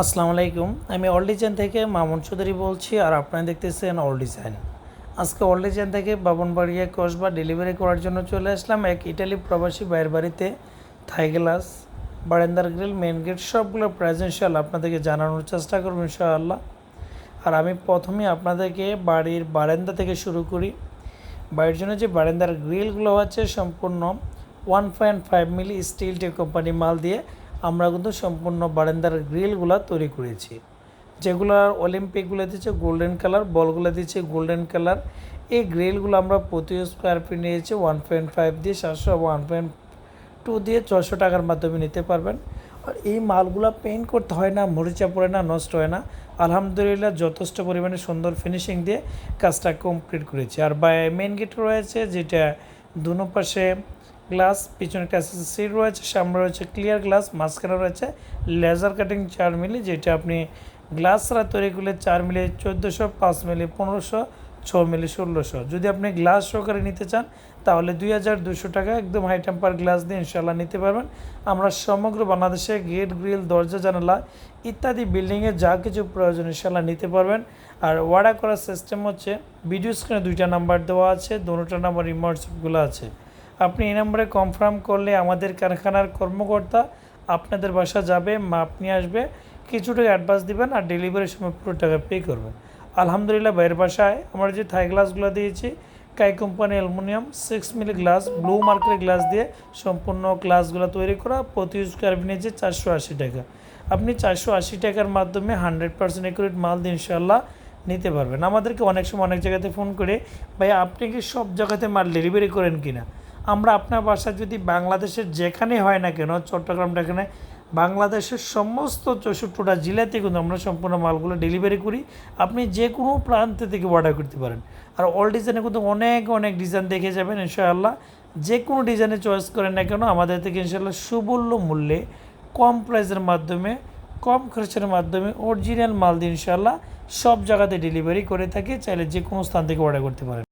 আসসালামু আলাইকুম। আমি অল ডিজাইন থেকে মামুন চৌধুরী বলছি আর আপনারা দেখতেছেন অল ডিজাইন আজকে অল ডিজাইন থেকে বাবনবাড়িয়া কসবা ডেলিভারি করার জন্য চলে আসলাম এক ইটালি প্রবাসী বাইরের বাড়িতে। থাই গ্লাস বারান্দার গ্রিল মেন গেট সবগুলো প্রেজেন্সিয়াল আপনাদেরকে জানানোর চেষ্টা করব ইনশাআল্লাহ আর আমি প্রথমে আপনাদেরকে বাড়ির বারান্দা থেকে শুরু করি। বাড়ির জন্য যে বারান্দার গ্রিলগুলো আছে সম্পূর্ণ one point five milli steel company মাল দিয়ে আমরা কিন্তু সম্পূর্ণ বারান্দার গ্রিলগুলো তৈরি করেছি। যেগুলো অলিম্পিকগুলো দিচ্ছে গোল্ডেন কালার বলগুলো দিচ্ছে গোল্ডেন কালার এই গ্রিলগুলো আমরা প্রতি স্কোয়ার ফিট নিয়েছি ওয়ান পয়েন্ট ফাইভ দিয়ে সাতশো ওয়ান পয়েন্ট টু দিয়ে ছশো টাকার মাধ্যমে নিতে পারবেন। আর এই মালগুলো পেইন্ট করতে হয় না, মরিচা পড়ে না, নষ্ট হয় না। আলহামদুলিল্লাহ যথেষ্ট পরিমাণে সুন্দর ফিনিশিং দিয়ে কাজটা কমপ্লিট করেছি। আর মেন গেট রয়েছে যেটা দুনো পাশে গ্লাস, পিছনে একটা সিট রয়েছে, সামনে রয়েছে ক্লিয়ার গ্লাস মাঝখানে রয়েছে লেজার কাটিং চার মিলি, যেটা আপনি গ্লাস ছাড়া তৈরি করলে চার মিলি চোদ্দোশো, পাঁচ মিলি পনেরোশো, ছ মিলি ষোলোশো। যদি আপনি গ্লাস সহকারে নিতে চান, তাহলে দুই হাজার দুশো টাকা একদম হাই টেম্পার গ্লাস দিয়ে ইনশাল্লাহ নিতে পারবেন। আমরা সমগ্র বাংলাদেশে গেট গ্রিল দরজা, জানালা ইত্যাদি বিল্ডিংয়ে যা কিছু প্রয়োজন ইনশাল্লাহ নিতে পারবেন। আর অর্ডার করার সিস্টেম হচ্ছে ভিডিও স্ক্রিনে দুইটা নাম্বার দেওয়া আছে, দুটো নাম্বার ইমার্সিপগুলো আছে। আপনি এই নাম্বারে কনফার্ম করলে আমাদের কারখানার কর্মকর্তা আপনাদের বাসা যাবে, মাপ নিয়ে আসবে কিছু টাকা অ্যাডভান্স দিবেন আর ডেলিভারির সময় পুরো টাকা পে করবেন। আলহামদুলিল্লাহ বাইরের বাসায় আমরা যে থাই গ্লাসগুলো দিয়েছি কাই কোম্পানি অ্যালুমিনিয়াম সিক্স মিলি গ্লাস ব্লু মার্কের গ্লাস দিয়ে সম্পূর্ণ গ্লাসগুলো তৈরি করা, প্রতি স্কোয়ার ফিট চারশো আশি টাকা। আপনি চারশো আশি টাকার মাধ্যমে হান্ড্রেড পার্সেন্ট একুরেট মাল দিয়ে ইনশাল্লাহ নিতে পারবেন। আমাদেরকে অনেক সময় অনেক জায়গাতে ফোন করে, ভাই, আপনি কি সব জায়গাতে মাল ডেলিভারি করেন কিনা? আমরা আপনার বাসা যদি বাংলাদেশের যেখানে হয় না কেন, চট্টগ্রাম এখানে বাংলাদেশের সমস্ত চৌষট্টিটা জেলাতে কিন্তু আমরা সম্পূর্ণ মালগুলো ডেলিভারি করি। আপনি যে কোনো প্রান্ত থেকে অর্ডার করতে পারেন। আর অল ডিজাইনে কিন্তু অনেক অনেক ডিজাইন দেখে যাবেন, ইনশাআল্লাহ। যে কোনো ডিজাইনে চয়েস করেন না কেন, আমাদের থেকে ইনশাআল্লাহ সুমূল্য মূল্যে, কম প্রাইসের মাধ্যমে, কম খরচের মাধ্যমে অরিজিনাল মাল দিয়ে ইনশাআল্লাহ সব জায়গাতে ডেলিভারি করে থাকে। চাইলে যে কোনো স্থান থেকে অর্ডার করতে পারেন।